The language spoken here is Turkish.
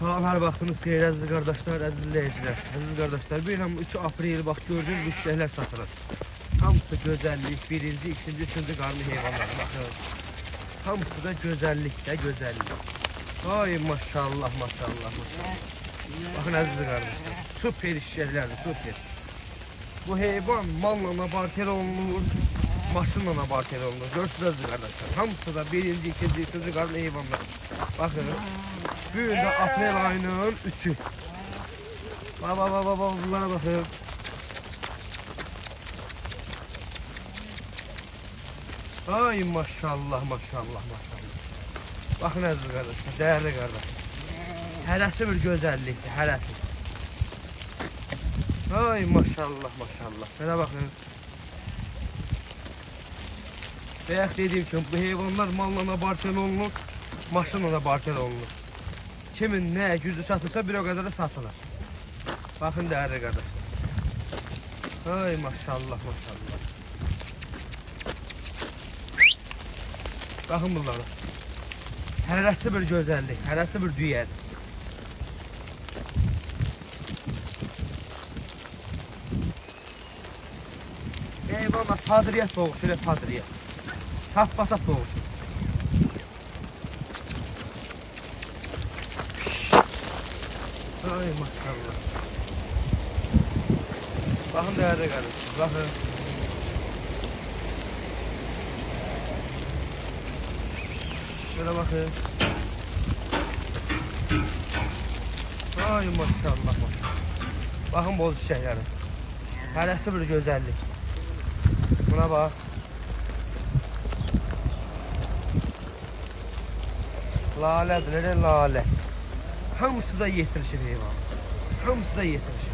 Salam, hər vaxtınız xeyir əziz qardaşlar, əziz izləyicilər. Əziz qardaşlar, ham 3 aprel bax gördüyünüz bu çiçəklər satılır. Hamısı gözəllik, birinci, ikinci, üçüncü qarnı heyvanlar. Baxın. Hamısı da gözəllik də gözəllik. Ay maşallah, maşallah, maşallah. Baxın əziz qardaşlar, super çiçəklərdir, super. Bu heyvan malla abarter olunur, maşınla abarter olunur. Görürsünüz əziz qardaşlar. Hamısı da birinci, ikinci, üçüncü qarnı heyvanlar. Baxın. Bu gün də aprel ayının 3-ü. Baba baba baba bunlara bakın. Ay maşallah maşallah maşallah. Bakın əziz qardaşlar, değerli qardaş. Hərəsi bir gözəllikdir, hərəsi. Ay maşallah maşallah. Belə baxın. Bayaq dediyim kimi bu heyvanlar malla abartən olunur, maşınla da barter olunur. Kimin ne gücü satılsa bir o kadar da satılır. Bakın değerli kardeşler. Ay maşallah maşallah. Bakın bunlara. Hərəsi bir gözəllik, hərəsi bir düyədir. Eyvallah, padriyyət boğuşur, padriyyət. Tap-patap boğuşur. Ay maşallah. Bakın değerli kardeşim, bakın. Şöyle bakın. Ay maşallah maşallah. Bakın bol çiçekleri. Hərəsi bir gözəllik. Buna bak. Lalədir, elə lalə. Hamısı da yetişir heyvan. Hamısı da yetişir.